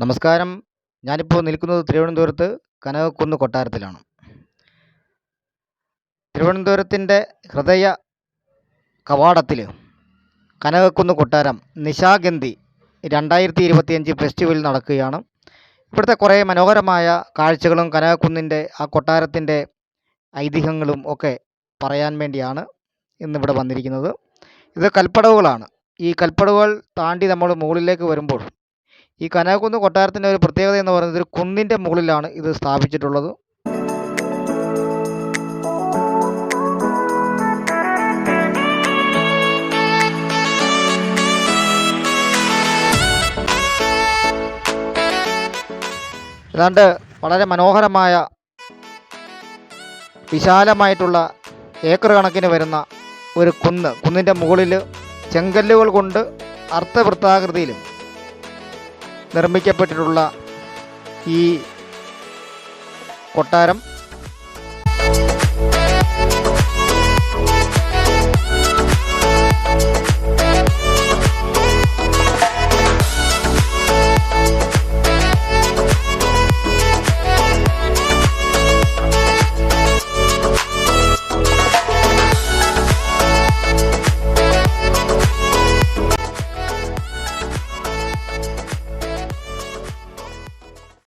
നമസ്കാരം. ഞാനിപ്പോൾ നിൽക്കുന്നത് തിരുവനന്തപുരത്ത് കനകക്കുന്ന് കൊട്ടാരത്തിലാണ്. തിരുവനന്തപുരത്തിന്റെ ഹൃദയ കവാടത്തിൽ കനകക്കുന്ന് കൊട്ടാരം നിശാഗന്ധി രണ്ടായിരത്തി ഇരുപത്തിയഞ്ച് ഫെസ്റ്റിവൽ നടക്കുകയാണ്. ഇവിടുത്തെ കുറേ മനോഹരമായ കാഴ്ചകളും കനകക്കുന്നിന്റെ ആ കൊട്ടാരത്തിന്റെ ഐതിഹ്യങ്ങളും ഒക്കെ പറയാൻ വേണ്ടിയാണ് ഇന്നിവിടെ വന്നിരിക്കുന്നത്. ഇത് കൽപ്പടവുകളാണ്. ഈ കൽപ്പടവുകൾ താണ്ടി നമ്മൾ മുകളിലേക്ക് വരുമ്പോൾ ഈ കനകക്കുന്ന് കൊട്ടാരത്തിന്റെ ഒരു പ്രത്യേകത എന്ന് പറയുന്നത് ഒരു കുന്നിന്റെ മുകളിലാണ് ഇത് സ്ഥാപിച്ചിട്ടുള്ളത്. ഏതാണ്ട് വളരെ മനോഹരമായ വിശാലമായിട്ടുള്ള ഏക്കർ കണക്കിന് വരുന്ന ഒരു കുന്ന് കുന്നിന്റെ മുകളിൽ ചെങ്കല്ലുകൾ കൊണ്ട് അർത്ഥവൃത്താകൃതിയിലും നിർമ്മിക്കപ്പെട്ടിട്ടുള്ള ഈ കൊട്ടാരം.